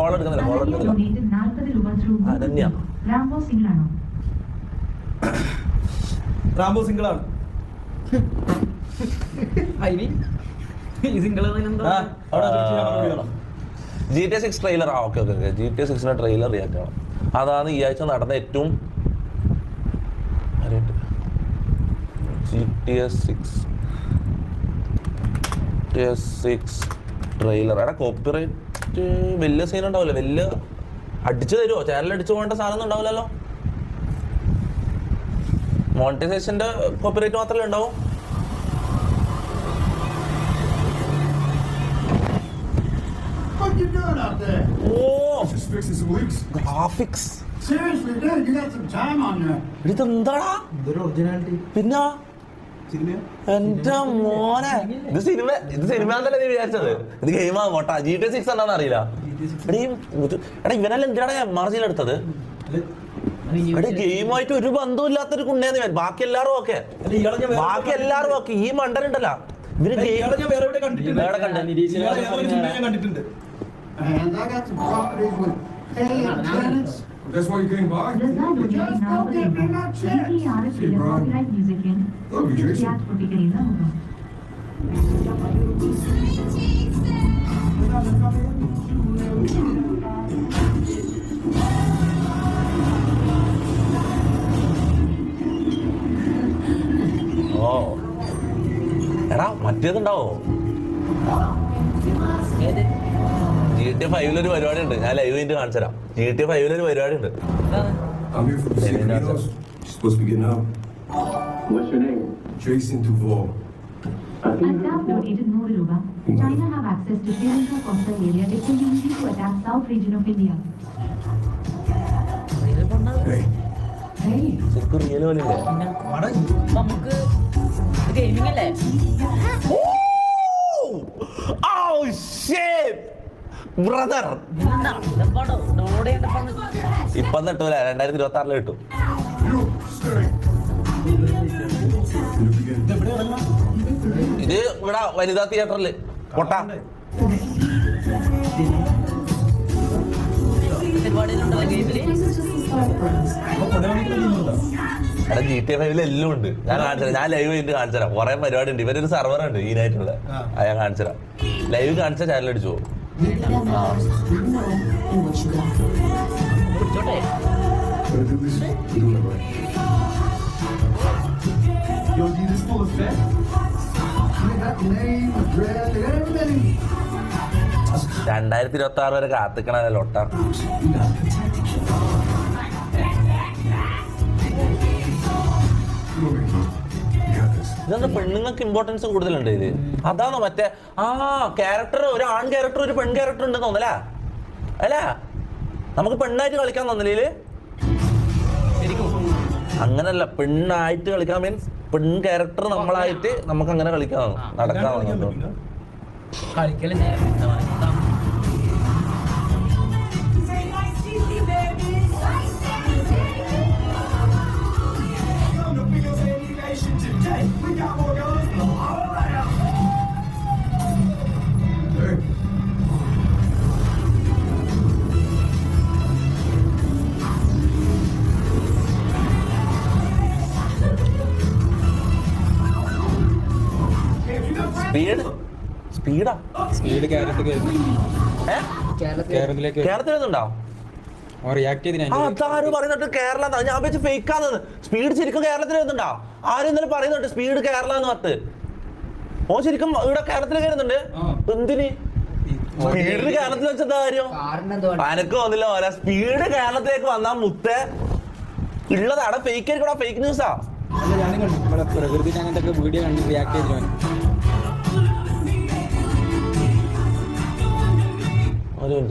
Call എടുക്കുന്നില്ല call എടുക്കുന്നില്ല. Ananya. Rambo single ആണോ ജി ടി സിക്സ് ട്രെയിലർ ആ okay okay okay. G T സിക്സിന്റെ trailer react ആണ്. അതാണ് ഈ ആഴ്ച നടന്ന ഏറ്റവും G T S six six trailer എടാ കോപ്പിറൈറ്റ് വലിയ സീൻ ഉണ്ടാവില്ല. വലിയ അടിച്ചു തരുമോ ചാനൽ അടിച്ചു പോകേണ്ട സാധനം ഉണ്ടാവില്ലല്ലോ. മോണിറ്റൈസേഷന്റെ കോപ്പറേറ്റ് മാത്രമേ ഉണ്ടാവും? പിന്നാ you doing out ഓ. Just fixing some leaks. Graphics Seriously, dude, you got some time on you. ഇതെന്താടാ? ഇതൊരു ഒറിജിനാലിറ്റി പിന്നെ? സിനിമ എന്റെ മോനെ. ഇത് സിനിമ ഇത് സിനിമ എന്നല്ലേ നീ വിചാരിച്ചത്? ഇത് ഗെയിമാ പോട്ടാ ജി ടി സിക്സ് എന്താണെന്ന് അറിയില്ല. എടാ ഈ എടാ ഇവനെല്ലാം എന്തിനാണ് എം ആർ എടുത്തത്? എടാ ഗെയിമായിട്ട് ഒരു ബന്ധവും ഇല്ലാത്തൊരു കുണ്ടേന്ന് ഞാൻ ബാക്കി എല്ലാവരും ഓക്കെ. ബാക്കി എല്ലാവരും ഓക്കെ. ഈ മണ്ടനുണ്ടല്ലോ ഇവർ ഗെയിം ഞാൻ വേറെ എവിടെ കണ്ടിട്ടുണ്ട്. That's why you came by? Just go get me my check. Hey, Brian. Love you, Oh. And I, I didn't. Get it? G T ഫൈവിലൊരു പരിപാടി ഉണ്ട് ഞാൻ ലൈവ് കഴിഞ്ഞിട്ട് കാണിച്ചു തരാം. ജി ടി ഫൈവിലൊരു പരിപാടി ഉണ്ട്? Jason Duval. അസാബ് രൂപ. China have access to Sri Lanka coastal area it's easy to attack south region of India Hey, ശരിക്കും റിയൽ പോലെ നമുക്ക് ഗെയിമിംഗ് അല്ലേ? Oh shit! ചെയ്യണ്ടപ്പാന്ന് ഇപ്പം കിട്ടൂല രണ്ടായിരത്തി ഇരുപത്തി ആറിൽ കിട്ടും. ഇത് ഇവിടെ വനിതാ തിയേറ്ററിൽ. പൊട്ട. അവിടെ ജി ടി ഫൈവിൽ എല്ലാം ഉണ്ട്. ഞാൻ കാണിച്ചുതരാം ഞാൻ ലൈവ് കഴിഞ്ഞിട്ട് കാണിച്ചുതരാം കുറെ പരിപാടി ഉണ്ട് ഇവരൊരു സെർവർ ഉണ്ട് ഈ. അത് ഞാൻ കാണിച്ചുതരാം ലൈവ് കാണിച്ച ചാനൽ അടിച്ചു പോകും. Right. Yo, do this full effect? You got got everything. രണ്ടായിരത്തി ഇരുപത്തി ആറ് വരെ കാത്തിക്കണല്ലോ ലൊട്ട Come ഇതെന്താ പെണ്ണുങ്ങൾക്ക് ഇമ്പോർട്ടൻസ് കൂടുതലുണ്ട് ഇത്. അതാണ് മറ്റേ ആ ക്യാരക്ടർ ഒരു ആൺ ക്യാരക്ടർ ഒരു പെൺ ക്യാരക്ടർ ഉണ്ടെന്ന് തോന്നലാ അല്ല? നമുക്ക് പെണ്ണായിട്ട് കളിക്കാൻ തോന്നലേ അങ്ങനല്ല പെണ്ണായിട്ട് കളിക്കാൻ മീൻസ് പെൺ ക്യാരക്ടർ നമ്മളായിട്ട് നമുക്ക് അങ്ങനെ കളിക്കാൻ നടക്കാൻ. കളിക്കൽ സ്പീഡ് സ്പീഡാ സ്പീഡ് കേരളത്തിലേക്ക്. കേരളത്തിൽ ആ അതാരും പറയുന്നുണ്ട് കേരള. ഞാൻ വെച്ച് ഫേക്ക് ആണെന്ന്. സ്പീഡ് ശരിക്കും കേരളത്തിൽ വരുന്നുണ്ടോ? ആരും ഇന്നലെ പറയുന്നുണ്ട് സ്പീഡ് കേരള എന്ന് പറഞ്ഞിട്ട്. ഓ ശരിക്കും ഇവിടെ കേരളത്തിലേക്ക് വരുന്നുണ്ട്. ആ. എന്തിന്? സ്പീഡ് കേരളത്തിൽ വെച്ചെന്താ കാര്യം? അനക്ക് വന്നില്ല പോലെ സ്പീഡ് കേരളത്തിലേക്ക് വന്നാ മുത്തേ ഉള്ളത് അവിടെ ഫേക്ക് ആയിരിക്കും ഫേക്ക് ന്യൂസാ പ്രകൃതി അങ്ങനത്തെ വീഡിയോ കണ്ട് റിയാക്ട് ചെയ്തിന് ഒരു minute.